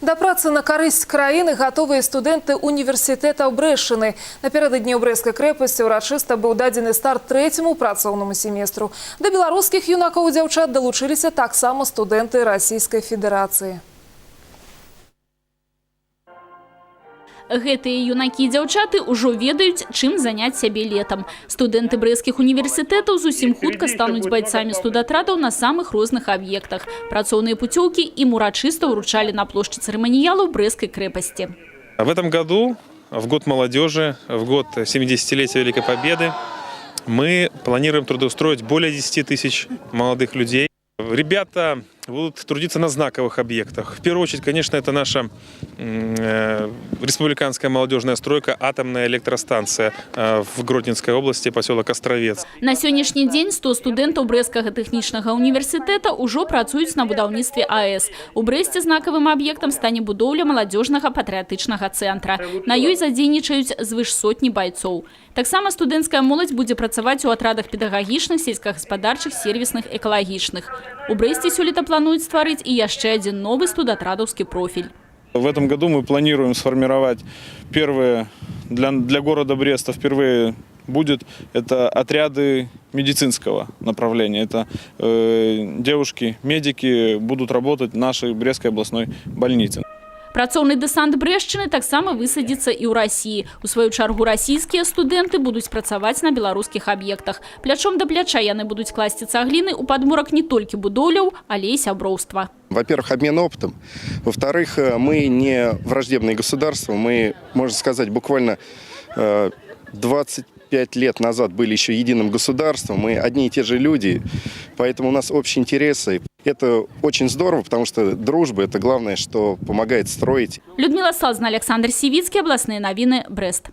Да працы на карысць краіны гатовыя студэнты універсітэта Брэшчыны. Напярэдадні ў брэскай крэпасці ўрачыста быў дадзены старт трэцяму працоўнаму семестру. Да беларускіх юнакоў і дзяўчат далучыліся таксама студэнты Расійскай Федэрацыі. Гэтыя юнакі і дзяўчаты ўжо ведаюць, чым заняць сябе летам. Студэнты брэскіх універсітэтаў зусім хутка стануць байцамі студатрадаў на самых розных аб'ектах. Працоўныя путёўкі ім урачыста ўручалі на плошчы цырыманіялу брэскай крэпасці. В этом году, в год молодежи, в год 70-летия Великой Победы, мы планируем трудоустроить более 10 тысяч молодых людей. Ребята будут трудиться на знаковых объектах. В первую очередь, конечно, это наша м, э, республиканская молодежная стройка, атомная электростанция э, в Гродненской области, поселок Островец. На сённяшні дзень 100 студэнтаў брэскага тэхнічнага універсітэта ўжо працуюць на будаўніцтве АЭС. У Брэсце знакавым аб'ектам стане будоўля маладзёжнага патрыятычнага цэнтра. На ёй задзейнічаюць звыш сотні байцоў. Таксама студэнцкая моладзь будзе працаваць у атрадах педагагічных, сельскагаспадарчых, сервісных, экалагічных. У Брэсце сёлета плануюць стварыць і яшчэ адзін новы студатрадаўскі профіль. В этом году мы планируем сформировать первые для, для города Бреста впервые будет это отряды медицинского направления. Это э, девушки, медики будут работать в нашей Брестской областной больнице. Працоўны дэсант брэшчыны таксама высадзіцца і ў рассіі. У сваю чаргу расійскія студэнты будуць працаваць на беларускіх аб'ектах. Плячом да пляча яны будуць класці цагліны ў падмурак не толькі будоўляў, але і сяброўства. Во-первых, обмен опытом. Во-вторых, э, мы не враждебные государства. Мы, можно сказать, буквально э, 25 лет назад были еще единым государством. Мы одни и те же люди, поэтому у нас общие интересы. Это очень здорово, потому что дружба – это главное, что помогает строить Людмила Салзна, Александр Сівіцкі, абласныя навіны, Брест.